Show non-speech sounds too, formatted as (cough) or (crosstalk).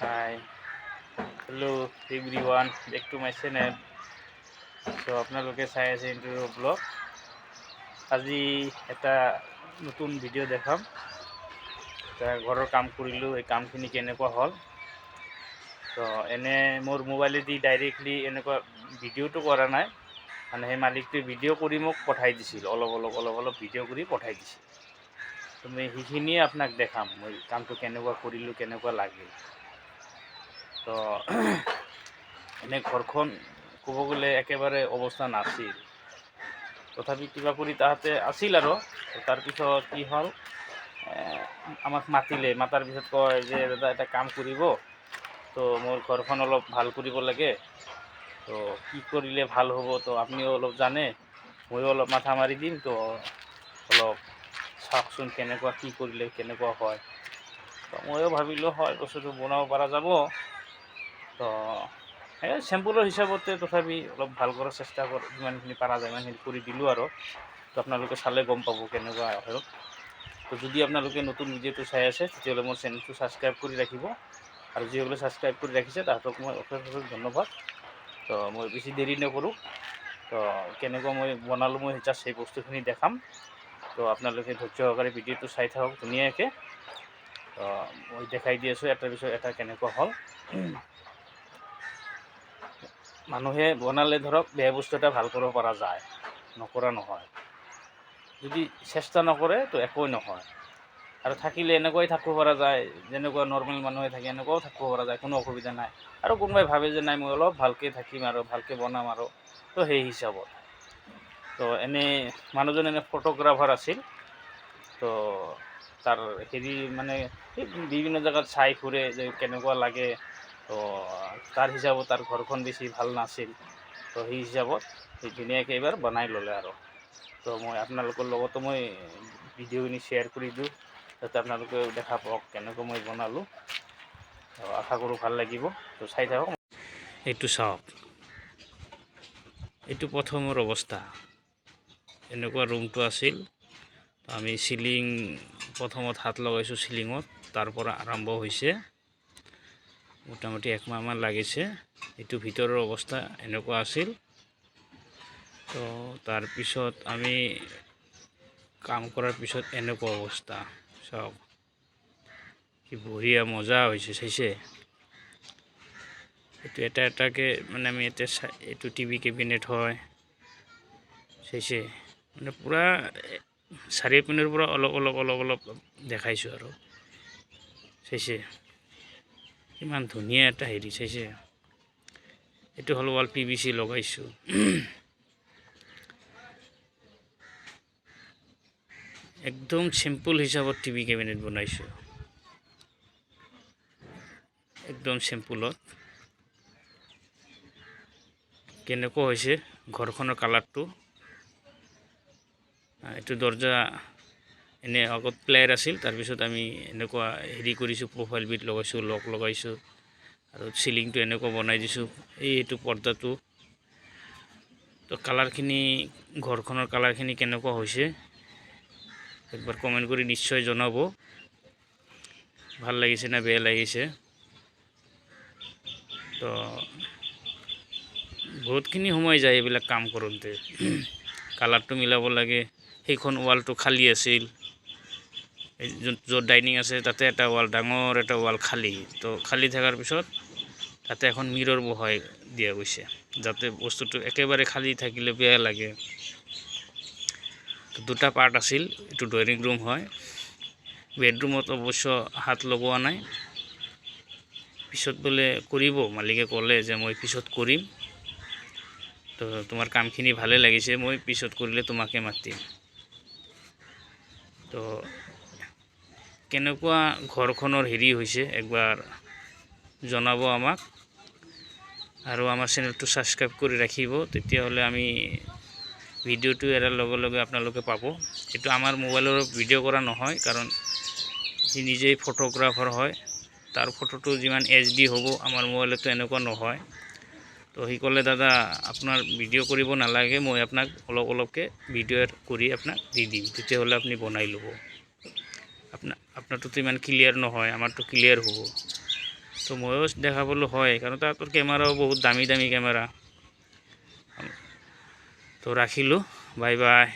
Hi. Hello, everyone. Back to my channel. So, আপোনালোকে চাই আছে ইণ্টাৰভিউ ব্লগ আজি এটা নতুন ভিডিঅ' দেখাম। ঘৰৰ কাম কৰিলোঁ, এই কামখিনি কেনেকুৱা হ'ল। তো এনে মোৰ মোবাইলেদি ডাইৰেক্টলি এনেকুৱা ভিডিঅ'টো কৰা নাই। মানে সেই মালিকটোৱে ভিডিঅ' কৰি মোক পঠাই দিছিল। অলপ অলপ অলপ অলপ ভিডিঅ' কৰি পঠাই দিছিল। তো, মই সেইখিনিয়ে আপোনাক দেখাম। মই কামটো কেনেকুৱা কৰিলোঁ, কেনেকুৱা লাগিল। তো এনে ঘৰখন ক'ব গ'লে একেবাৰে অৱস্থা নাছিল তথাপি কিবা কৰি তাহাঁতে আছিল আৰু। তাৰপিছত কি হ'ল? আমাক মাতিলে। মাতাৰ পিছত কয় যে, দাদা, এটা কাম কৰিব। তো মোৰ ঘৰখন অলপ ভালো কৰিব লাগে। তো কি কৰিলে ভালো হ'ব? তো আপুনিও অলপ জানে। ময়ো অলপ মাথা মাৰি দিম। তো অলপ চাওকচোন কেনেকুৱা, কি কৰিলে কেনেকুৱা হয়? তো ময়ো ভাবিলোঁ, হয়, বস্তুটো বনাব পৰা যাব। তো সেই চেম্পুলৰ হিচাপতে তথাপি অলপ ভালো কৰাৰ চেষ্টা কৰ, যিমানখিনি পৰা যায়, ইমানখিনি কৰি দিলোঁ আৰু। তো আপোনালোকে চালে গম পাব কেনেকুৱা হয়। তো যদি আপোনালোকে নতুন ভিডিঅ'টো চাই আছে, তেতিয়াহ'লে মোৰ চেনেলটো ছাবস্ক্ৰাইব কৰি ৰাখিব। আৰু যিসকলে ছাবস্ক্ৰাইব কৰি ৰাখিছে, তাহাঁতক মই অশেষ অশেষ ধন্যবাদ। তো মই বেছি দেৰি নকৰোঁ। তো কেনেকুৱা মই বনালোঁ, মই জাষ্ট সেই বস্তুখিনি দেখাম। তো আপোনালোকে ধৈৰ্য সহকাৰে ভিডিঅ'টো চাই থাকক ধুনীয়াকৈ। তো মই দেখাই দি আছোঁ, এটাৰ পিছত এটা কেনেকুৱা হ'ল। মানুহে বনালে ধৰক বেয়া বস্তু এটা ভালো কৰিব পৰা যায়, নকৰা নহয়। যদি চেষ্টা নকৰে, তো একোৱেই নহয়। আৰু থাকিলে এনেকুৱাই থাকিব পৰা যায়, যেনেকুৱা নৰ্মেল মানুহে থাকে, এনেকুৱাও থাকিব পৰা যায়, কোনো অসুবিধা নাই। আৰু কোনোবাই ভাবে যে, নাই, মই অলপ ভালকৈ থাকিম আৰু, ভালকৈ বনাম আৰু তো সেই হিচাপত। তো এনেই মানুহজন এনে ফটোগ্ৰাফাৰ আছিল। তো তাৰ হেৰি মানে বিভিন্ন জেগাত চাই ফুৰে যে কেনেকুৱা লাগে। তো তাৰ হিচাপত তাৰ ঘৰখন বেছি ভালো নাছিল। তো সেই হিচাপত সি ধুনীয়াকৈ এইবাৰ বনাই ল'লে আৰু। তো মই আপোনালোকৰ লগতো মই ভিডিঅ'খিনি শ্বেয়াৰ কৰি দিওঁ। যাতে আপোনালোকেও দেখা পাওক কেনেকৈ মই বনালোঁ। আশা কৰোঁ ভালো লাগিব। তো চাই থাকক। এইটো চাওক। এইটো প্ৰথমৰ অৱস্থা। এনেকুৱা ৰুমটো আছিল। আমি চিলিং প্ৰথমত হাত লগাইছোঁ চিলিঙত তাৰ পৰা আৰম্ভ হৈছে। মোটামুটি একমাহমান লাগিছে। এইটো ভিতৰৰ অৱস্থা এনেকুৱা আছিল। তো তাৰপিছত আমি কাম কৰাৰ পিছত এনেকুৱা অৱস্থা। চাওক, কি বঢ়িয়া মজা হৈছে, চাইছে? এইটো এটা এটাকৈ মানে আমি এতিয়া চাই, এইটো টিভি কেবিনেট হয়, চাইছে? মানে পূৰা চাৰিওপিনৰ পৰা অলপ অলপ অলপ অলপ দেখাইছোঁ আৰু, চাইছে? ইমান ধুনীয়া এটা হেৰি চাইছে। এইটো হ'ল ৱাল পি ভি চি লগাইছোঁ একদম চিম্পুল হিচাপত টিভি কেবিনেট বনাইছোঁ। একদম চিম্পুলত কেনেকুৱা হৈছে ঘৰখনৰ কালাৰটো এইটো দৰ্জা এনে আগত প্লেয়াৰ আছিল। তাৰপিছত আমি এনেকুৱা হেৰি কৰিছোঁ প্ৰফাইল বিট লগাইছোঁ লক লগাইছোঁ আৰু চিলিংটো এনেকুৱা বনাই দিছোঁ। এই এইটো পৰ্দাটো। তো কালাৰখিনি ঘৰখনৰ কালাৰখিনি কেনেকুৱা হৈছে? একবাৰ কমেণ্ট কৰি নিশ্চয় জনাব। ভালো লাগিছে না বেয়া লাগিছে? তো বহুতখিনি সময় যায় এইবিলাক কাম কৰোঁতে। (clears throat) কালাৰটো মিলাব লাগে। সেইখন ৱালটো খালী আছিল। য'ত ডাইনিং আছে তাতে এটা ৱাল ডাঙৰ, এটা ৱাল খালী। তো খালী থকাৰ পিছত তাতে এখন মিৰৰ বহাই দিয়া গৈছে, যাতে বস্তুটো একেবাৰে খালী থাকিলে বেয়া লাগে। দুটা পাৰ্ট আছিল, এইটো ড্ৰয়িং ৰুম হয়। বেডৰুমত অৱশ্য হাত লগোৱা নাই। পিছত বোলে কৰিব, মালিকে ক'লে যে মই পিছত কৰিম। তো তোমাৰ কামখিনি ভালে লাগিছে, মই পিছত কৰিলে তোমাকে মাতিম। তো কেনেকুৱা ঘৰখনৰ হেৰি হৈছে, একবাৰ জনাব আমাক। আৰু আমাৰ চেনেলটো ছাবস্ক্ৰাইব কৰি ৰাখিব, তেতিয়াহ'লে আমি ভিডিঅ'টো এৰাৰ লগে লগে আপোনালোকে পাব। এইটো আমাৰ মোবাইলৰ ভিডিঅ' কৰা নহয়, কাৰণ সি নিজেই ফটোগ্ৰাফাৰ হয়। তাৰ ফটোটো যিমান এইচ ডি হ'ব, আমাৰ মোবাইলতো এনেকুৱা নহয়। তো সি ক'লে, দাদা, আপোনাৰ ভিডিঅ' কৰিব নালাগে, মই আপোনাক অলপ অলপকৈ ভিডিঅ' কৰি আপোনাক দি দিম, তেতিয়াহ'লে আপুনি বনাই ল'ব। আপোনাৰ তো ইমান ক্লিয়াৰ নহয় আমাৰতো ক্লিয়াৰ হ'ব। তো ময়ো দেখা পালোঁ হয় কাৰণ তাহাঁতৰ কেমেৰাও বহুত দামী দামী কেমেৰা তো ৰাখিলোঁ বাই বাই